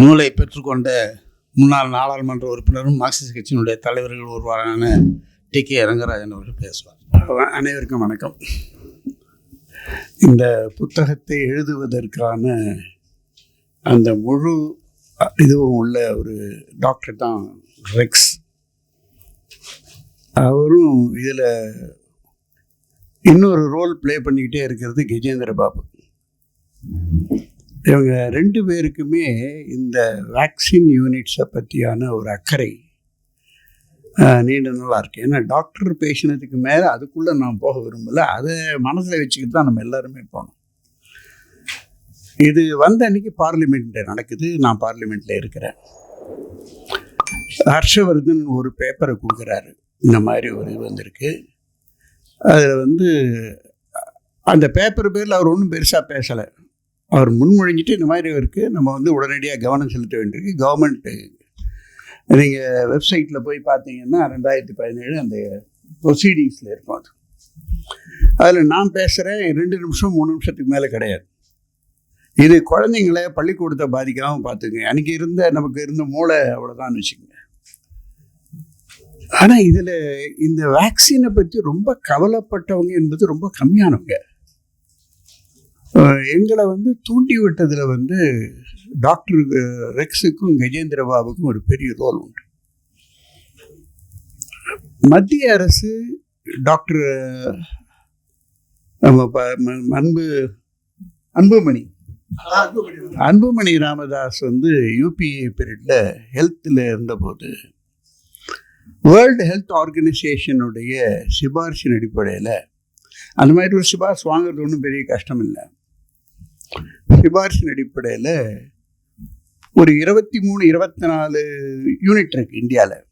நூலை பெற்றுக்கொண்ட முன்னாள் நாடாளுமன்ற உறுப்பினரும் மார்க்சிஸ்ட் கட்சியினுடைய தலைவர்கள் ஒருவரான டி கே ரங்கராஜன் அவர்கள் பேசுவார். அனைவருக்கும் வணக்கம். இந்த புத்தகத்தை எழுதுவதற்கான அந்த முழு இதுவும் உள்ள ஒரு டாக்டர் தான் ரெக்ஸ். அவரும் இதில் இன்னொரு ரோல் ப்ளே பண்ணிக்கிட்டே இருக்கிறது கஜேந்திர பாபு. இவங்க ரெண்டு பேருக்குமே இந்த வேக்சின் யூனிட்ஸை பற்றியான ஒரு அக்கறை நீண்ட நாளாக இருக்குது ஏன்னா டாக்டர் பேசினதுக்கு மேலே அதுக்குள்ளே நான் போக விரும்பலை. அதை மனசில் வச்சுக்கிட்டு தான் நம்ம எல்லாருமே போனோம் இது வந்த அன்னைக்கு பார்லிமெண்ட் நடக்குது. நான் பார்லிமெண்ட்டில் இருக்கிறேன். ஹர்ஷவர்தன் ஒரு பேப்பரை கொடுக்குறாரு. இந்த மாதிரி ஒரு இது வந்திருக்கு. அதில் வந்து அந்த பேப்பர் பேரில் அவர் ஒன்றும் பெருசாக பேசலை. அவர் முன்மொழிஞ்சிட்டு இந்த மாதிரி இருக்குது நம்ம வந்து உடனடியாக கவனம் செலுத்த வேண்டியிருக்கு. கவர்மெண்ட்டு நீங்கள் வெப்சைட்டில் போய் பார்த்தீங்கன்னா ரெண்டாயிரத்தி பதினேழு அந்த ப்ரொசீடிங்ஸில் இருக்கும் அது. அதில் நான் பேசுகிறேன் ரெண்டு நிமிஷம் மூணு நிமிஷத்துக்கு மேலே கிடையாது. இது குழந்தைங்கள பள்ளிக்கூடத்தை பாதிக்காமல் பார்த்துங்க. அன்றைக்கி இருந்த நமக்கு இருந்த மூளை அவ்வளோதான் வச்சுக்கோங்க. ஆனால் இதில் இந்த வேக்சினை பற்றி ரொம்ப கவலைப்பட்டவங்க என்பது ரொம்ப கம்மியானவங்க. எங்களை வந்து தூண்டி விட்டதில் வந்து டாக்டர் ரெக்ஸுக்கும் கஜேந்திர பாபுக்கும் ஒரு பெரிய ரோல் உண்டு. மத்திய அரசு டாக்டர் நம்ம ப- ம- அன்பு அன்புமணி. அன்புமணி ராமதாஸ் வந்து யூபிஏ பீரியடில் ஹெல்த்தில் இருந்தபோது வேர்ல்டு ஹெல்த் ஆர்கனைசேஷனுடைய சிபாரிசின் அடிப்படையில் அந்த மாதிரி ஒரு சிபாரிசு வாங்குறது ஒன்றும் பெரிய கஷ்டம் இல்லை. சிபாரிசின் அடிப்படையில் ஒரு இருபத்தி மூணு இருபத்தி நாலு யூனிட் இருக்கு இந்தியாவில்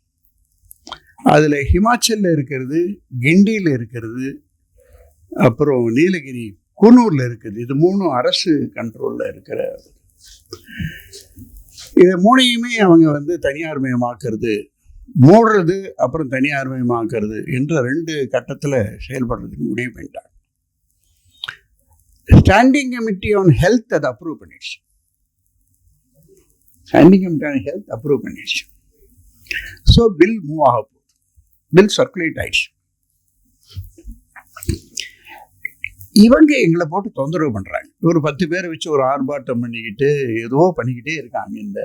அதில் ஹிமாச்சலில் இருக்கிறது கிண்டியில் இருக்கிறது அப்புறம் நீலகிரி குன்னூரில் இருக்குது. இது மூணும் அரசு கண்ட்ரோலில் இருக்கிற இதை மூணையுமே அவங்க வந்து தனியார் மயமாக்குறது மூடுறது அப்புறம் தனியார் மயமாக்குறது என்ற ரெண்டு கட்டத்தில் செயல்படுறதுக்கு முடிவு பண்ணிட்டாங்க. ஸ்டாண்டிங் கமிட்டி ஆன் ஹெல்த் அதை அப்ரூவ் பண்ணிடுச்சு. Standing committee on health approve பண்ணிடுச்சு. ஸோ பில் மூவ் ஆக போகுது. பில் சர்க்குலேட் ஆயிடுச்சு. இவங்க எங்களை போட்டு தொந்தரவு பண்ணுறாங்க ஒரு பத்து பேரை வச்சு ஒரு ஆர்ப்பாட்டம் பண்ணிக்கிட்டு ஏதோ பண்ணிக்கிட்டே இருக்காங்க இந்த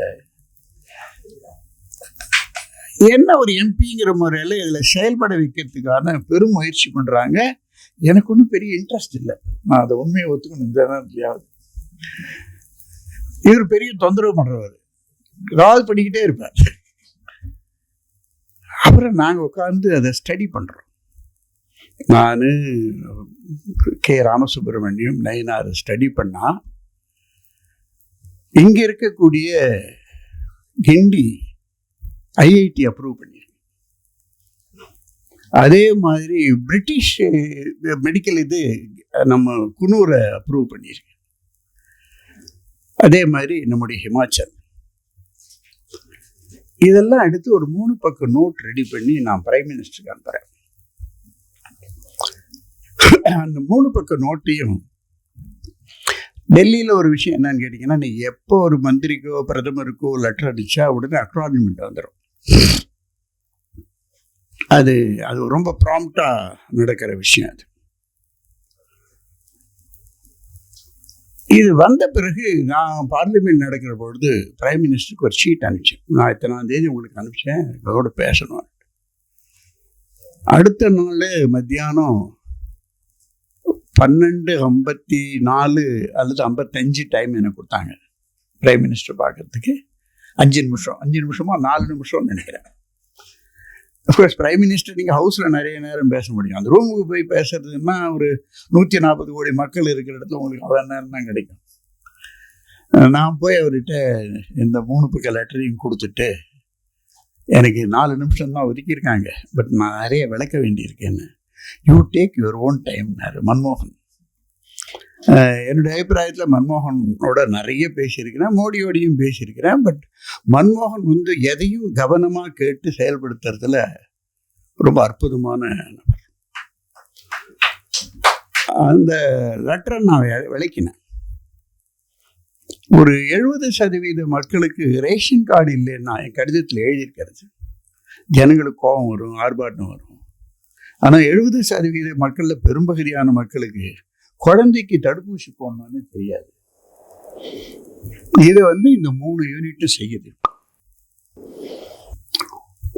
என்ன ஒரு எம்பிங்கிற முறையில் இதில் செயல்பட வைக்கிறதுக்கான பெரும் முயற்சி பண்ணுறாங்க எனக்கு ஒன்றும் பெரிய இன்ட்ரெஸ்ட் இல்லை. நான் அதை உண்மையை ஒத்துக்கணும். இந்த இவர் பெரிய தொந்தரவு பண்ணுறவர் ஏதாவது பண்ணிக்கிட்டே இருப்பார். அப்புறம் நாங்கள் உட்காந்து அதை ஸ்டடி பண்ணுறோம் நான் கே. ராமசுப்ரமணியம் நயினார் ஸ்டடி பண்ணால் இங்கே இருக்கக்கூடிய ஹிந்தி ஐஐடி அப்ரூவ் பண்ணி அதே மாதிரி பிரிட்டிஷ் மெடிக்கல் இது நம்ம குனூரை அப்ரூவ் பண்ணியிருக்கு. அதே மாதிரி நம்முடைய ஹிமாச்சல். இதெல்லாம் எடுத்து ஒரு மூணு பக்கம் நோட் ரெடி பண்ணி நான் பிரைம் மினிஸ்டருக்கு அனுப்புகிறேன் அந்த மூணு பக்கம் நோட்டையும் டெல்லியில் ஒரு விஷயம் என்னன்னு கேட்டிங்கன்னா நீ எப்போ ஒரு மந்திரிக்கோ பிரதமருக்கோ லெட்டர் அடித்தா உடனே அக்னாலஜ்மெண்ட் வந்துடும் அது அது ரொம்ப ப்ராம்ப்டாக நடக்கிற விஷயம் அது. இது வந்த பிறகு நான் பார்லிமெண்ட் நடக்கிற பொழுது பிரைம் மினிஸ்டருக்கு ஒரு ஷீட் அனுப்பிச்சேன். நான் இத்தனாம் தேதி உங்களுக்கு அனுப்பிச்சேன் இதோட பேசணும் அடுத்த நாள் மத்தியானம் பன்னெண்டு ஐம்பத்தி நாலு அல்லது ஐம்பத்தஞ்சு டைம் எனக்கு கொடுத்தாங்க. பிரைம் மினிஸ்டர் பார்க்கறதுக்கு. அஞ்சு நிமிஷம் அஞ்சு நிமிஷமாக நாலு நிமிஷம்னு நினைக்கிறேன். அஃப்கோர்ஸ் பிரைம் மினிஸ்டர் நீங்கள் ஹவுஸில் நிறைய நேரம் பேச முடியும். அந்த ரூமுக்கு போய் பேசுறதுன்னா ஒரு நூற்றி நாற்பது கோடி மக்கள் இருக்கிற இடத்துல உங்களுக்கு அவ்வளோ நேரம் தான் கிடைக்கும். நான் போய் அவர்கிட்ட இந்த மூணு பக்க லெட்டரையும் கொடுத்துட்டு எனக்கு நாலு நிமிஷம் தான் ஒதுக்கியிருக்காங்க. பட் நான் நிறைய விளக்க வேண்டியிருக்கேன்னு. யூ டேக் யுவர் ஓன் டைம்னாரு மன்மோகன். என்னுடைய அபிப்பிராயத்தில் மன்மோகனோட நிறைய பேசியிருக்கிறேன் மோடியோடையும் பேசியிருக்கிறேன் பட் மன்மோகன் வந்து எதையும் கவனமாக கேட்டு செயல்படுத்துறதுல ரொம்ப அற்புதமான நபர். அந்த லெட்டரை நான் விளக்கினேன். ஒரு எழுபது சதவீத மக்களுக்கு ரேஷன் கார்டு இல்லைன்னா என் கடிதத்தில் எழுதியிருக்கிறது. ஜனங்களுக்கு கோபம் வரும் ஆர்ப்பாட்டம் வரும். ஆனால் எழுபது சதவீத மக்களில் பெரும்பகுதியான மக்களுக்கு குழந்தைக்கு தடுப்பூசி போடணும்னு தெரியாது. இதை வந்து இந்த மூணு யூனிட்டும் செய்யுது.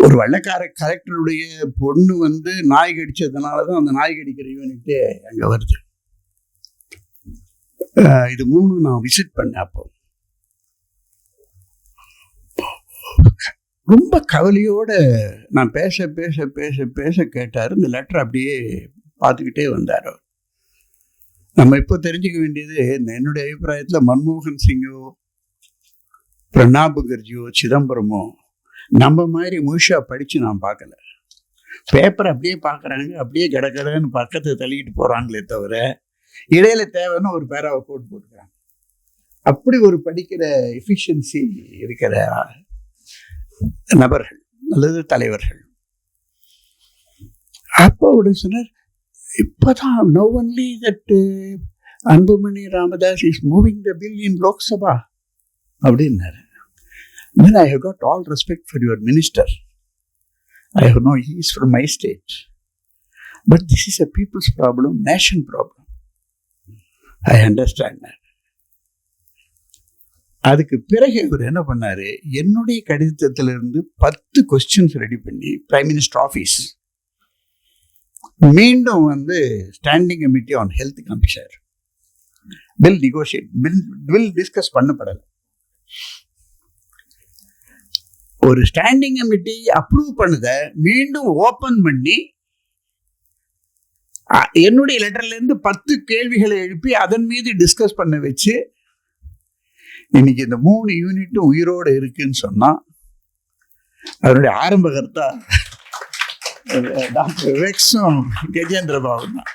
ஒரு வெள்ளக்கார கலெக்டருடைய பொண்ணு வந்து நாய் கடிச்சதுனால தான் அந்த நாய் கடிக்கிற யூனிட்டே அங்கே வருது. இது மூணு நான் விசிட் பண்ணேன் அப்போ. ரொம்ப கவலையோட நான் பேச பேச பேச பேச கேட்டார். இந்த லெட்டர் அப்படியே பார்த்துக்கிட்டே வந்தார் அவர். நம்ம இப்போ தெரிஞ்சுக்க வேண்டியது என்னுடைய அபிப்பிராயத்தில் மன்மோகன் சிங்கோ பிரணாப் முகர்ஜியோ சிதம்பரமோ நம்ம மாதிரி முழுஷா படித்து நான் பார்க்கல. பேப்பர் அப்படியே பார்க்குறாங்க அப்படியே கடகடன்னு பக்கத்தை தள்ளிக்கிட்டு போகிறாங்களே தவிர இடையில தேவைன்னு ஒரு பேராவை போட்டு போட்டுக்கிறாங்க. அப்படி ஒரு படிக்கிற எஃபிஷியன்சி இருக்கிற நபர்கள் அல்லது தலைவர்கள். அப்போ உடனே சொன்னார் இப்போ தான் no only that Anbumani Ramadoss is moving the bill in Lok Sabha அப்படின்னாரு then I have got all respect for your minister I have know he is from my state but this is a people's problem nation problem I understand அதுக்கு பிறகு இவர் என்ன பண்ணார் என்னுடைய கடிதத்திலிருந்து பத்து questions ready பண்ணி ப்ரைம் மினிஸ்டர் ஆஃபீஸ் மீண்டும் வந்து standing committee on health commissioner bill negotiate bill bill discuss பண்ணப்படலை. ஒரு ஸ்டாண்டிங் கமிட்டி அப்ரூவ் பண்ணத மீண்டும் ஓபன் பண்ணி என்னுடைய லெட்டர்லேருந்து பத்து கேள்விகளை எழுப்பி அதன் மீது டிஸ்கஸ் பண்ண வச்சு இன்னைக்கு இந்த மூணு யூனிட்டும் உயிரோடு இருக்குன்னு சொன்னால் அதனுடைய ஆரம்ப கர்த்தா டாக்டர் ரெக்ஸும் கஜேந்திர பாபு தான்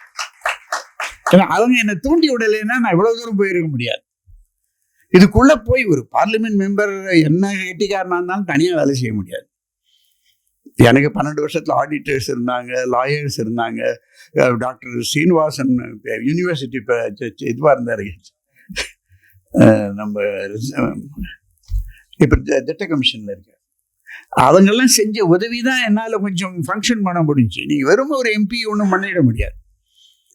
ஏன்னா அவங்க என்னை தூண்டி விடலைன்னா நான் இவ்வளவு தூரம் போயிருக்க முடியாது. இதுக்குள்ள போய் ஒரு பார்லிமெண்ட் மெம்பர் என்ன கெட்டிக்காரனா இருந்தாலும் தனியாக வேலை செய்ய முடியாது. எனக்கு பன்னெண்டு வருஷத்தில் ஆடிட்டர்ஸ் இருந்தாங்க லாயர்ஸ் இருந்தாங்க. டாக்டர் சீனிவாசன் யூனிவர்சிட்டி இப்போ இதுவாக இருந்தார். நம்ம இப்போ திட்ட கமிஷனில் இருக்க அவங்கெல்லாம் செஞ்ச உதவி தான் என்னால் கொஞ்சம் ஃபங்க்ஷன் பண்ண முடிஞ்சு. நீங்கள் வெறும் ஒரு எம்பி ஒன்றும் பண்ணிட முடியாது.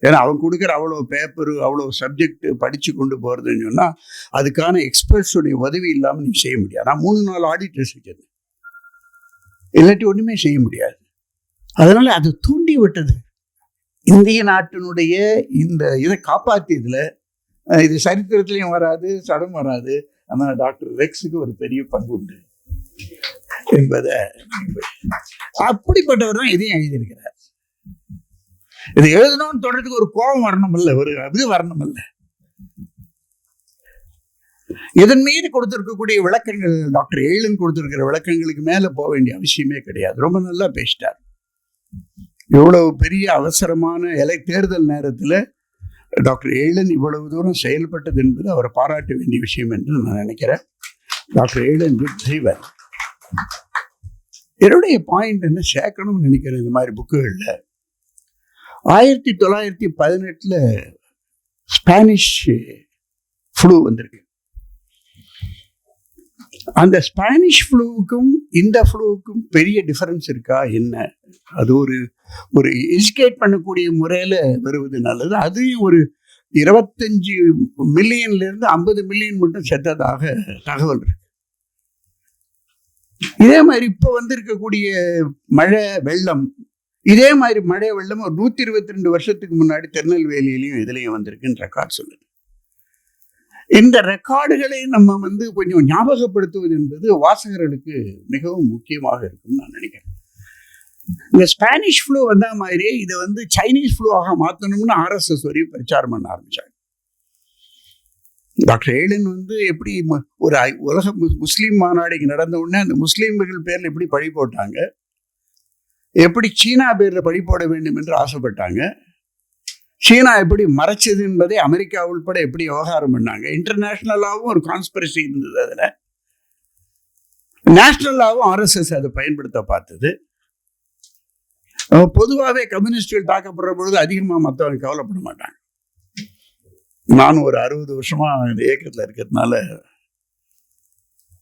ஏன்னா அவன் கொடுக்குற அவ்வளோ பேப்பரு அவ்வளோ சப்ஜெக்ட் படித்து கொண்டு போகிறதுன்னு சொன்னால் அதுக்கான எக்ஸ்பர்ட்ஸுடைய உதவி இல்லாமல் நீ செய்ய முடியாது. நான் மூணு நாலு ஆடிட்டர்ஸ் வச்சிருந்தேன். இல்லாட்டி ஒன்றுமே செய்ய முடியாது. அதனால அது தூண்டி விட்டது. இந்திய நாட்டினுடைய இந்த இதை காப்பாற்றியதுல இது சரித்திரத்துலேயும் வராது சடம் வராது. ஆனால் டாக்டர் ரெக்ஸுக்கு ஒரு பெரிய பங்கு உண்டு. என்பதை அப்படிப்பட்டவர் தான் இதையும் எழுதியிருக்கிறார். இது எழுதணும்னு தொடர்றதுக்கு ஒரு கோபம் வரணும் இல்லை ஒரு அது வரணும் இல்ல இதன் மீது கொடுத்திருக்கக்கூடிய விளக்கங்கள் டாக்டர் ஏழன் கொடுத்திருக்கிற விளக்கங்களுக்கு மேல போக வேண்டிய அவசியமே கிடையாது. ரொம்ப நல்லா பேசிட்டார். இவ்வளவு பெரிய அவசரமான எலை தேர்தல் நேரத்துல டாக்டர் ஏழன் இவ்வளவு தூரம் செயல்பட்டது என்பது அவரை பாராட்ட வேண்டிய விஷயம் என்று நான் நினைக்கிறேன். டாக்டர் ஏழன் குட் என்னுடைய பாயிண்ட் என்ன? சேர்க்கணும்னு நினைக்கிறேன் இந்த மாதிரி புக்குகள்ல. ஆயிரத்தி தொள்ளாயிரத்தி பதினெட்டுல ஸ்பானிஷ் ஃப்ளூ வந்திருக்கு. அந்த ஸ்பானிஷ் ஃப்ளூவுக்கும் இந்த ஃப்ளூவுக்கும் பெரிய டிஃபரன்ஸ் இருக்கா? என்ன? அது ஒரு ஒரு எஜுகேட் பண்ணக்கூடிய முறையில் வருவது நல்லது. அதையும் ஒரு இருபத்தஞ்சு மில்லியன்ல இருந்து ஐம்பது மில்லியன் மட்டும் செத்ததாக தகவல் இருக்கு. இதே மாதிரி இப்போ வந்திருக்கக்கூடிய மழை வெள்ளம் இதே மாதிரி மழை வெள்ளம் ஒரு நூத்தி இருபத்தி ரெண்டு வருஷத்துக்கு முன்னாடி திருநெல்வேலியிலையும் இதுலயும் வந்திருக்குன்னு ரெக்கார்ட் சொல்லுது. இந்த ரெக்கார்டுகளை நம்ம வந்து கொஞ்சம் ஞாபகப்படுத்துவது என்பது வாசகர்களுக்கு மிகவும் முக்கியமாக இருக்கும்னு நான் நினைக்கிறேன். இந்த ஸ்பானிஷ் ஃப்ளூ வந்த மாதிரியே இதை வந்து சைனீஸ் ஃப்ளூவாக மாற்றணும்னு ஆர்எஸ்எஸ் வரையும் பிரச்சாரம் பண்ண ஆரம்பிச்சாங்க. டாக்டர் ஏலன் வந்து எப்படி ஒரு ஐ- உலக முஸ்லீம் மாநாடு இங்க நடந்த உடனே அந்த முஸ்லீம்கள் பேரில் எப்படி பழி போட்டாங்க? எப்படி சீனா பேரில் பழி போட வேண்டும் என்று ஆசைப்பட்டாங்க? சீனா எப்படி மறைச்சது என்பதை அமெரிக்கா உள்பட எப்படி விவகாரம் பண்ணாங்க? இன்டர்நேஷ்னலாகவும் ஒரு கான்ஸ்பிரசி இருந்தது அதில். நேஷ்னலாகவும் ஆர்எஸ்எஸ் அதை பயன்படுத்த பார்த்தது. பொதுவாகவே கம்யூனிஸ்டுகள் தாக்கப்படுற பொழுது அதிகமாக மற்றவங்க கவலைப்பட மாட்டாங்க. நானும் ஒரு அறுபது வருஷமா இந்த இயக்கத்தில் இருக்கிறதுனால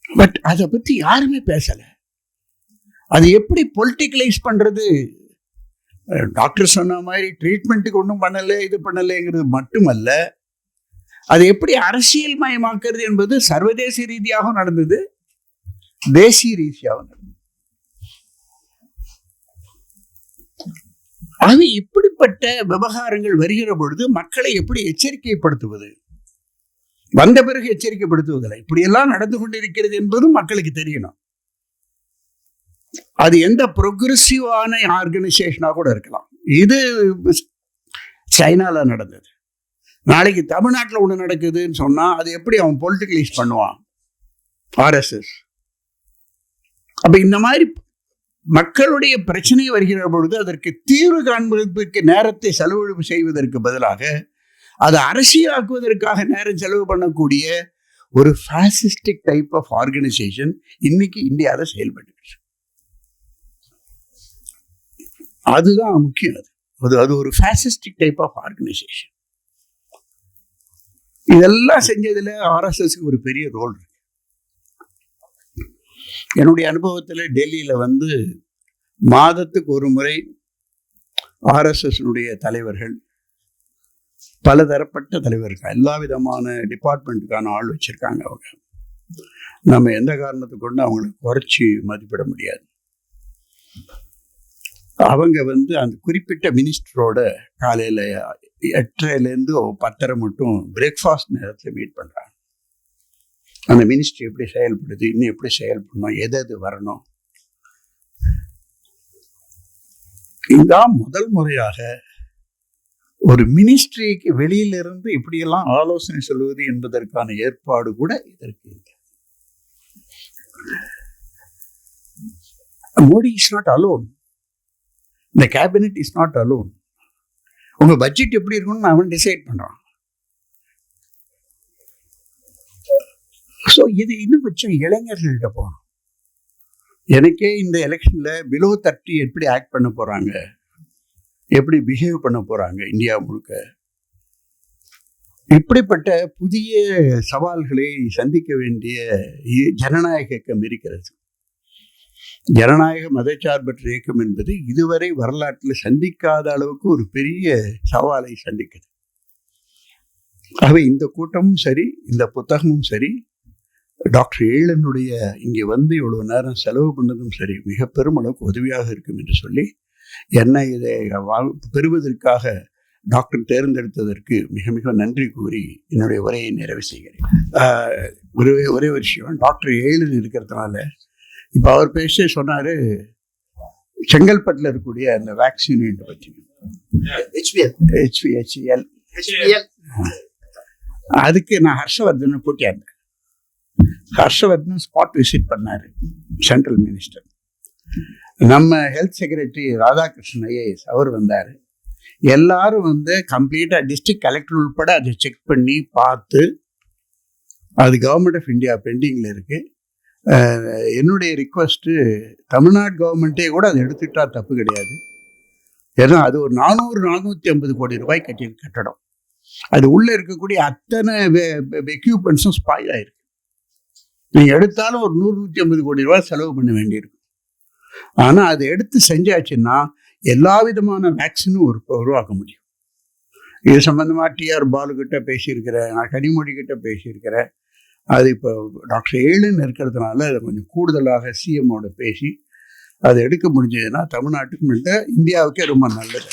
பட் அதை பற்றி யாருமே பேசலை. அது எப்படி பொலிட்டிக்கலைஸ் பண்ணுறது டாக்டர் சொன்ன மாதிரி ட்ரீட்மெண்ட்டுக்கு ஒன்றும் பண்ணலை இது பண்ணலைங்கிறது மட்டுமல்ல அது எப்படி அரசியல் மயமாக்குறது என்பது சர்வதேச ரீதியாகவும் நடந்தது தேசிய ரீதியாகவும் நடந்தது. அது இப்படிப்பட்ட விவகாரங்கள் வருகிற பொழுது மக்களை எப்படி எச்சரிக்கைப்படுத்துவது? வந்த பிறகு எச்சரிக்கைப்படுத்துவதில்லை. இப்படியெல்லாம் நடந்து கொண்டிருக்கிறது என்பதும் மக்களுக்கு தெரியணும். அது எந்த ப்ரொக்ரெசிவான ஆர்கனைசேஷனாக கூட இருக்கலாம். இது சைனால நடந்தது. நாளைக்கு தமிழ்நாட்டில் ஒன்று நடக்குதுன்னு சொன்னால் அது எப்படி அவன் பொலிட்டிகலைஸ் பண்ணுவான்? ஆர்எஸ்எஸ் அப்போ இந்த மாதிரி மக்களுடைய பிரச்சனை வருகிற பொழுது அதற்கு தீர்வு காண்பதற்கு நேரத்தை செலவு செய்வதற்கு பதிலாக அதை அரசியலாக்குவதற்காக நேரம் செலவு பண்ணக்கூடிய ஒரு ஃபேசிஸ்டிக் டைப் ஆஃப் ஆர்கனைசேஷன் இன்னைக்கு இந்தியாவில் செயல்பட்டு அதுதான் முக்கியம் அது. அது அது ஒரு ஃபேசிஸ்டிக் டைப் ஆஃப் ஆர்கனைசேஷன் இதெல்லாம் செஞ்சதில் ஆர்எஸ்எஸ்க்கு ஒரு பெரிய ரோல் இருக்கு. என்னுடைய அனுபவத்தில் டெல்லியில் வந்து மாதத்துக்கு ஒரு முறை ஆர்எஸ்எஸ்னுடைய தலைவர்கள் பலதரப்பட்ட தலைவர்கள் எல்லா விதமான டிபார்ட்மெண்ட்டுக்கான ஆள் வச்சிருக்காங்க அவங்க. நம்ம எந்த காரணத்தை கொண்டு அவங்களை குறைச்சி மதிப்பிட முடியாது. அவங்க வந்து அந்த குறிப்பிட்ட மினிஸ்டரோட காலையில் எட்டரைலேருந்து பத்தரை மட்டும் பிரேக்ஃபாஸ்ட் நேரத்தில் மீட் பண்ணுறாங்க அந்த மினிஸ்ட்ரி எப்படி செயல்படுது இன்னும் எப்படி செயல்படணும் எது எது வரணும்? இதுதான் முதல் முறையாக ஒரு மினிஸ்ட்ரிக்கு வெளியிலிருந்து இப்படியெல்லாம் ஆலோசனை சொல்வது என்பதற்கான ஏற்பாடு கூட இதற்கு மோடி இஸ் நாட் அலோன் இந்த கேபினெட் இஸ் நாட் அலோன் உங்க பட்ஜெட் எப்படி இருக்கும்னு அவன் டிசைட் பண்றான். ஸோ இது இன்னும் கொஞ்சம் இளைஞர்கள்கிட்ட போகணும். எனக்கே இந்த எலெக்ஷனில் பிலோ தர்ட்டி எப்படி ஆக்ட் பண்ண போகிறாங்க எப்படி பிஹேவ் பண்ண போகிறாங்க இந்தியா முழுக்க? இப்படிப்பட்ட புதிய சவால்களை சந்திக்க வேண்டிய ஜனநாயக இயக்கம் இருக்கிறது ஜனநாயக மதச்சார்பற்ற இயக்கம் என்பது இதுவரை வரலாற்றில் சந்திக்காத அளவுக்கு ஒரு பெரிய சவாலை சந்திக்குது. ஆகவே இந்த கூட்டமும் சரி இந்த புத்தகமும் சரி டாக்டர் ஏழனுடைய இங்கே வந்து இவ்வளவு நேரம் செலவு பண்ணதும் சரி மிக பெருமளவுக்கு உதவியாக இருக்கும் என்று சொல்லி என்னை இதை பெறுவதற்காக டாக்டர் தேர்ந்தெடுத்ததற்கு மிக மிக நன்றி கூறி என்னுடைய உரையை நிறைவு செய்கிறேன். ஒரே ஒரே ஒரு விஷயம் டாக்டர் ஏழுன்னு இருக்கிறதுனால இப்போ அவர் பேச சொன்னாரு செங்கல்பட்டில் இருக்கக்கூடிய அந்த வேக்சின் பற்றி. HVHL HBL. அதுக்கு நான் ஹர்ஷவர்தனை கூட்டியாந்தேன். ஹர்ஷவர்தன் ஸ்பாட் விசிட் பண்ணார் சென்ட்ரல் மினிஸ்டர் நம்ம ஹெல்த் செக்ரட்டரி ராதாகிருஷ்ணன் ஐஏஎஸ் அவர் வந்தார். எல்லாரும் வந்து கம்ப்ளீட்டாக டிஸ்ட்ரிக்ட் கலெக்டர் உட்பட அதை செக் பண்ணி பார்த்து அது கவர்மெண்ட் ஆஃப் இந்தியா பெண்டிங்கில் இருக்குது என்னுடைய ரிக்வஸ்ட்டு தமிழ்நாடு கவர்மெண்ட்டே கூட அதை எடுத்துட்டா தப்பு கிடையாது. ஏன்னா அது ஒரு நானூறு நானூற்றி ஐம்பது கோடி ரூபாய் கட்டிய கட்டடம். அது உள்ளே இருக்கக்கூடிய அத்தனை எக்யூப்மெண்ட்ஸும் ஸ்பாயில் ஆயிருக்கு. நீங்கள் எடுத்தாலும் ஒரு நூறு நூற்றி ஐம்பது கோடி ரூபாய் செலவு பண்ண வேண்டியிருக்கும் ஆனால் அதை எடுத்து செஞ்சாச்சுன்னா எல்லா விதமான வேக்சினும் ஒரு உருவாக்க முடியும். இது சம்மந்தமாக டிஆர் பாலு பேசியிருக்கிறேன் நான் கனிமொழி கிட்ட பேசியிருக்கிறேன். அது இப்போ டாக்டர் ஏழுன்னு இருக்கிறதுனால அதை கொஞ்சம் கூடுதலாக சிஎம்மோட பேசி அதை எடுக்க முடிஞ்சதுன்னா தமிழ்நாட்டுக்கு மட்டும் இந்தியாவுக்கே ரொம்ப நல்லது.